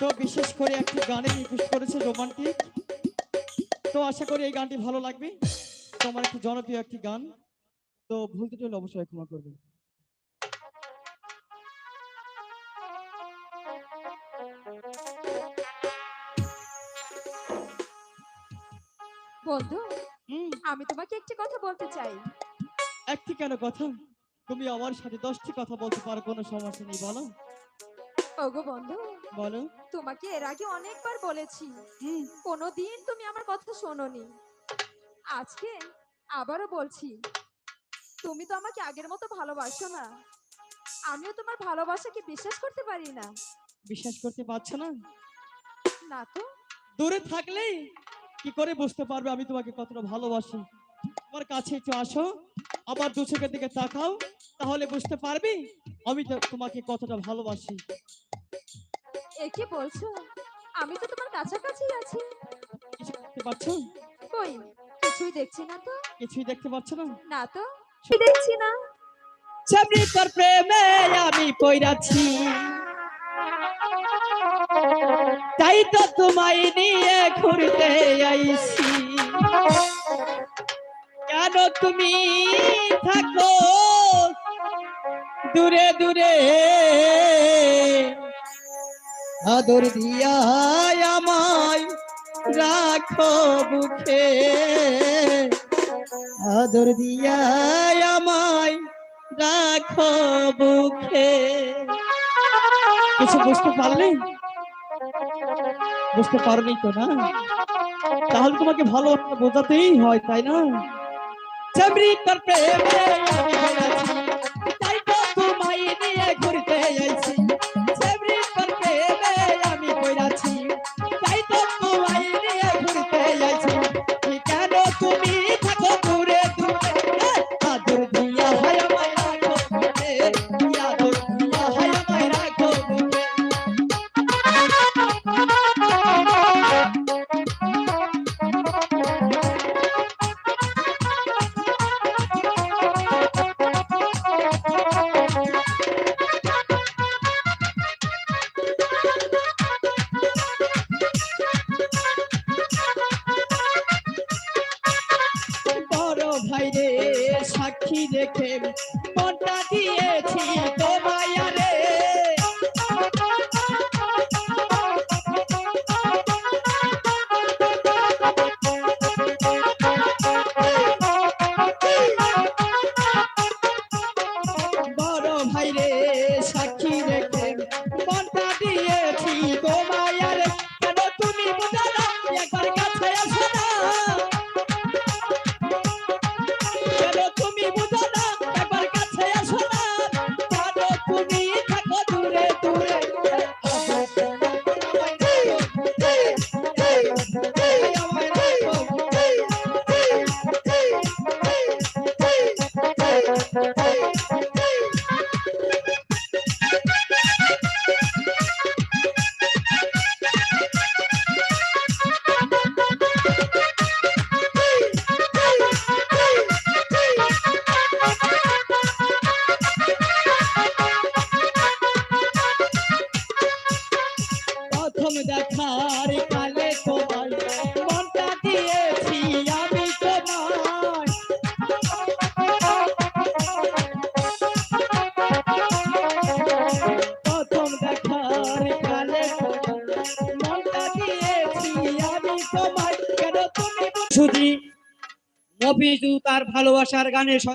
তো বিশেষ করে একটি গানে রিকোয়েস্ট করেছে রোমান্টিক। তো আশা করি এই গানটি ভালো লাগবে। তো আমার একটি জনপ্রিয় একটি গান। তো ভুল ত্রুটি হলে অবশ্যই ক্ষমা করবেন। বন্ধু আমি তোমাকে একটি কথা বলতে চাই। একটি কেন কথা? তুমি আমার সাথে দশটি কথা বলতে পারো কোনো সমস্যা নেই বলো। ওগো বন্ধু বলো। তোমাকে এর আগে অনেকবার বলেছি। কোনোদিন তুমি আমার কথা শোনোনি। আজকে আবারও বলছি তুমি তো আমাকে আগের মতো ভালোবাসো না। আমিও তোমার ভালোবাসাকে বিশ্বাস করতে পারি না। বিশ্বাস করতে পারছ না? না তো। দূরে থাকলেই কি করে বুঝতে পারবে আমি তোমাকে কতটা ভালোবাসি? আমার কাছে একটু আসো আবার দু চোখের দিকে তাকাও তাহলে বুঝতে পারবি আমি তোমাকে কতটা ভালোবাসি। এ কি বলছো? আমি তো তোমার কাছাকাছি আছি। কিছু দেখতে পাচ্ছ? কই? কিছুই দেখছি না তো। কিছুই দেখতে পাচ্ছ না? না তো। কি দেখছি না। চাবড়ি তোর প্রেমে আমি পইরাছি। তাই তো তোমায় নিয়ে ঘুরতে আইছি। কেন তুমি থাকো? দূরে দূরে। আদর দিয়া আমায় রাখো বুকে। আদর দিয়া আমায় রাখো বুকে। কিছু বুঝতে পারলে? বুঝতে পারনি তো না? তাহলে তোমাকে ভালো বোঝাতেই হয় তাই না? চাবরি তোর প্রেমে বড় ভাই রে সাক্ষী রেখে মনটা দিয়েছি প্রথম দেখার সুধী মফিজু তার ভালোবাসার গানে